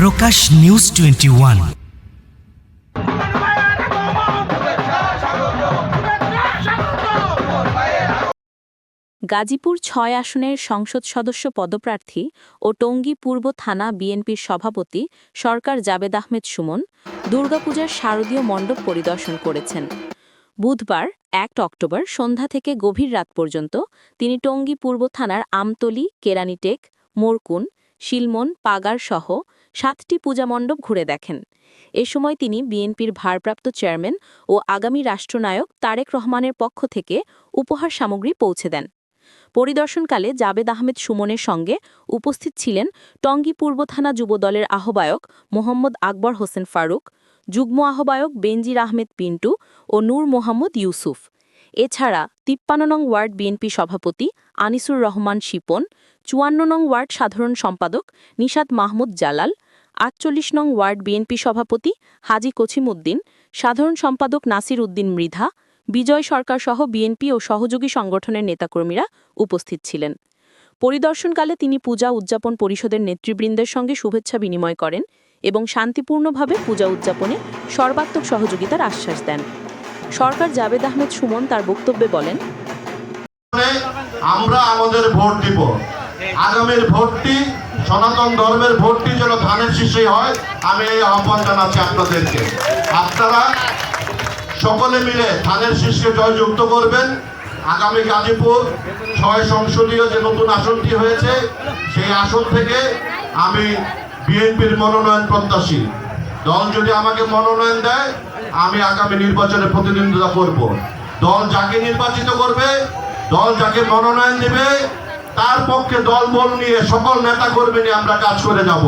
প্রকাশ news twenty one. Gazipur ছয় আসনের সংসদ সদস্য পদপ্রার্থী ও টঙ্গী পূর্ব থানা বিএনপির সভাপতি সরকার জাবেদ আহমেদ সুমন দুর্গাপূজার শারদীয় মণ্ডপ পরিদর্শন করেছেন। বুধবার, এক অক্টোবর, সন্ধ্যা থেকে গভীর রাত পর্যন্ত তিনি টঙ্গী পূর্ব থানার আমতলী, কেরানীটেক, মোরকুন, শিলমন পাগার সহ সাতটি পূজামণ্ডপ ঘুরে দেখেন। এ সময় তিনি বিএনপির ভারপ্রাপ্ত চেয়ারম্যান ও আগামী রাষ্ট্রনায়ক তারেক রহমানের পক্ষ থেকে উপহার সামগ্রী পৌঁছে দেন। পরিদর্শনকালে জাবেদ আহমেদ সুমনের সঙ্গে উপস্থিত ছিলেন টঙ্গী পূর্ব থানা যুবদলের আহ্বায়ক মোহাম্মদ আকবর হোসেন ফারুক, যুগ্ম আহ্বায়ক বেনজির আহমেদ পিন্টু ও নূর মোহাম্মদ ইউসুফ। এছাড়া তিপ্পান্ন নং ওয়ার্ড বিএনপি সভাপতি আনিসুর রহমান শিপন, চুয়ান্ন নং ওয়ার্ড সাধারণ সম্পাদক নিশাদ মাহমুদ জালাল, আটচল্লিশ নং ওয়ার্ড বিএনপি সভাপতি হাজি কছিমুদ্দিন সাধারণ সম্পাদক নাসির উদ্দিন মৃধা, বিজয় সরকার সহ বিএনপি ও সহযোগী সংগঠনের নেতাকর্মীরা উপস্থিত ছিলেন। পরিদর্শনকালে তিনি পূজা উদযাপন পরিষদের নেতৃবৃন্দের সঙ্গে শুভেচ্ছা বিনিময় করেন এবং শান্তিপূর্ণভাবে পূজা উদযাপনে সর্বাত্মক সহযোগিতার আশ্বাস দেন। সরকার জাবেদ আহমেদ সুমন তার বক্তব্যে বলেন, আমরা আমাদের ভোট দিব। আগামীর ভোটটি, সনাতন ধর্মের ভোটটি যেন ধানের শীর্ষে হয়, আমি এই আহ্বান জানাচ্ছি আপনাদেরকে। আপনারা সকলে মিলে ধানের শীর্ষে জয়যুক্ত করবেন। আগামী গাজীপুর ছয় সংসদীয় যে নতুন আসনটি হয়েছে, সেই আসন থেকে আমি বিএনপির মনোনয়ন প্রত্যাশী। দল যদি আমাকে মনোনয়ন দেয় আমি আগামী নির্বাচনে প্রতিদ্বন্দ্বিতা করব। দল যাকে নির্বাচিত করবে, দল যাকে মনোনয়ন দেবে, তার পক্ষে দল বল নিয়ে সকল নেতা কর্মী নিয়ে আমরা কাজ করে যাব।